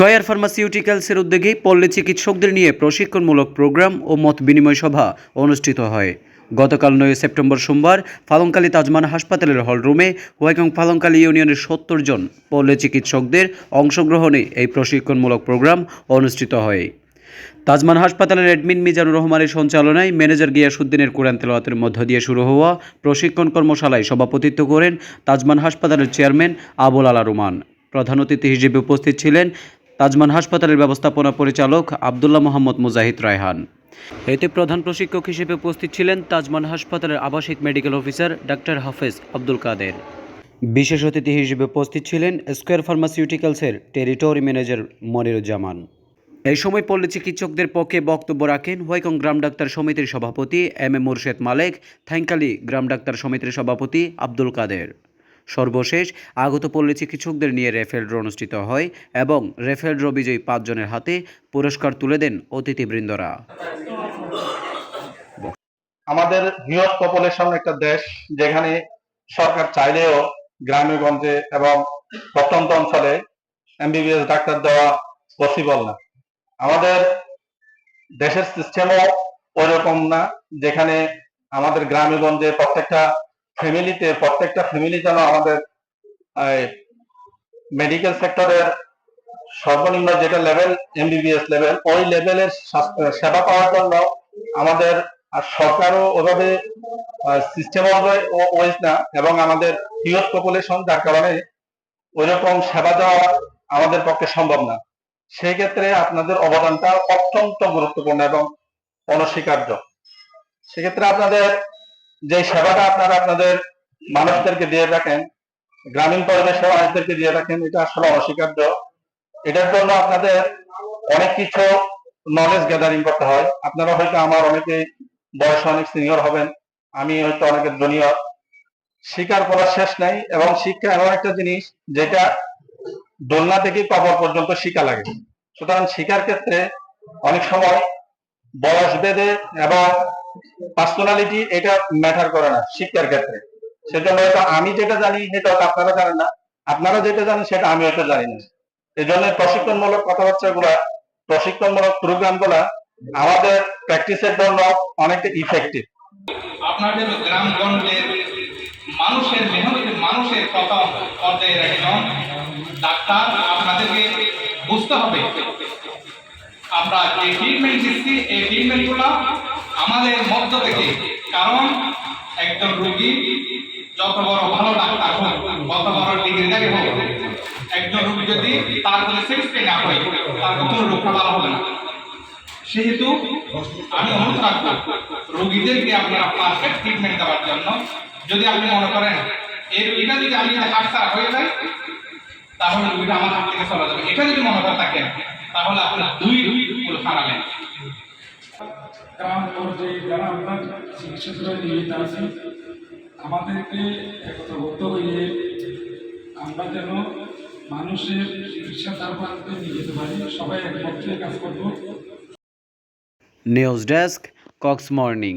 Square ফার্মাসিউটিক্যালসের উদ্যোগে পল্লী চিকিৎসকদের নিয়ে প্রশিক্ষণমূলক প্রোগ্রাম ও মত বিনিময় সভা অনুষ্ঠিত হয়। গতকাল নয় সেপ্টেম্বর সোমবার ফালংকালী তাজমান হাসপাতালের হলরুমে ওয়াইকং ফালংকালী ইউনিয়নের সত্তর জন পল্লী চিকিৎসকদের অংশগ্রহণে এই প্রশিক্ষণমূলক প্রোগ্রাম অনুষ্ঠিত হয়। তাজমান হাসপাতালের অ্যাডমিন মিজানুর রহমানের সঞ্চালনায় ম্যানেজার গিয়াসুদ্দিনের কোরআন তেলাওয়াতের মধ্য দিয়ে শুরু হওয়া প্রশিক্ষণ কর্মশালায় সভাপতিত্ব করেন তাজমান হাসপাতালের চেয়ারম্যান আবুল আলা রুমান। প্রধান অতিথি হিসেবে উপস্থিত ছিলেন তাজমান হাসপাতালের ব্যবস্থাপনা পরিচালক আবদুল্লাহ মোহাম্মদ মুজাহিদ রায়হান। এতে প্রধান প্রশিক্ষক হিসেবে উপস্থিত ছিলেন তাজমান হাসপাতালের আবাসিক মেডিকেল অফিসার ডাক্তার হাফেজ আব্দুল কাদের। বিশেষ অতিথি হিসেবে উপস্থিত ছিলেন স্কোয়ার ফার্মাসিউটিক্যালসের টেরিটরি ম্যানেজার মনিরুজ্জামান। এই সময় পল্লী চিকিৎসকদের পক্ষে বক্তব্য রাখেন হোয়াইকং গ্রাম ডাক্তার সমিতির সভাপতি এম এ মুর্শেদ মালেক, থ্যাঙ্কালি গ্রাম ডাক্তার সমিতির সভাপতি আব্দুল কাদের। সর্বশেষ, আগত পল্লী চিকিৎসকদের নিয়ে রেফেল ড্র অনুষ্ঠিত হয় এবং রেফেল ড্র বিজয়ী পাঁচজনের হাতে পুরস্কার তুলে দেন অতিথিবৃন্দরা। আমাদের বৃহৎ পপুলেশন একটা দেশ যেখানে সরকার চাইলেও গ্রামে গঞ্জে এবং প্রত্যন্ত অঞ্চলে এমবিবিএস ডাক্তার দেওয়া পসিবল না। আমাদের দেশের সিস্টেমও ওইরকম না যেখানে আমাদের গ্রামে গঞ্জে প্রত্যেকটা ফ্যামিলিতে প্রত্যেকটা ফ্যামিলি যেন আমাদের মেডিকেল সেক্টরের সর্বনিম্ন যেটা লেভেল এমবিবিএস লেভেল ওই লেভেলের সেবা পাওয়ার জন্য আমাদের, আর সরকারও ওভাবে সিস্টেম ওয়াইজ না, এবং আমাদের হিউজ পপুলেশন যার কারণে ওইরকম সেবা দেওয়া আমাদের পক্ষে সম্ভব না। সেই ক্ষেত্রে আপনাদের অবদানটা অত্যন্ত গুরুত্বপূর্ণ এবং অনস্বীকার্য। সেক্ষেত্রে আপনাদের যে সেবাটা আপনারা আপনাদের মানুষদেরকে দিয়ে রাখেন গ্রামীণ পরিবেশে মানুষদেরকে দিয়ে রাখেন এটা আসলে অনস্বীকার্য এটার জন্য আপনাদের অনেক কিছু নলেজ গ্যাদারিং করতে হয়। আপনারা হয়তো আমার অনেকে বয়স অনেক সিনিয়র হবেন, আমি হয়তো অনেকের জুনিয়র শিকার করার শেষ নাই এবং শিক্ষা এমন একটা জিনিস যেটা দোলনা থেকে কবর পর্যন্ত শিক্ষা লাগে। সুতরাং শিকার ক্ষেত্রে অনেক সময় বয়স ভেদে এবং পার্সোনালিটি এটা ম্যাটার করে না শিক্ষার ক্ষেত্রে। সেজন্য হয়তো আমি যেটা জানি সেটা হয়তো আপনারা জানেন না, আপনারা যেটা জানেন সেটা আমি হয়তো জানি না। এই জন্য প্রশিক্ষণমূলক কথাবার্তা গুলা প্রশিক্ষণমূলক প্রোগ্রামগুলা আমাদের প্র্যাকটিসের জন্য অনেকটা ইফেক্টিভ আপনাদের গ্রামগঞ্জের মানুষের মেহনতি মানুষের কথা পর্যায়ে একজন ডাক্তার, আপনাদেরকে বুঝতে হবে। আমরা যে ট্রিটমেন্ট দিচ্ছি, এই ট্রিটমেন্টগুলো আমাদের মধ্য থেকে, কারণ একজন রোগী যত বড় ভালো ডাক্তার হোক কত বড় ডিগ্রিধারী হোক, একজন রোগী যদি তার কোনো সেক্সপে না হয়, তার কোনো রোগটা ভালো হবে না। সেহেতু আমি অনুরোধ রাখব, রোগীদেরকে আপনারা পারফেক্ট ট্রিটমেন্ট দেওয়ার জন্য, যদি আপনি মনে করেন এর এটা যদি আমি হাত ছাড়া হয়ে যায়, তাহলে রোগীটা আমার হাত থেকে চলে যাবে। এটা যদি মনে করে থাকেন, তাহলে আপনি দুই ফুল হারালেন গ্রাম যারা আমরা নিয়োজিত আছি, আমাদেরকে আমরা যেন মানুষের চিকিৎসা নিয়ে যেতে পারি। সবাই কাজ করব। News desk Cox morning.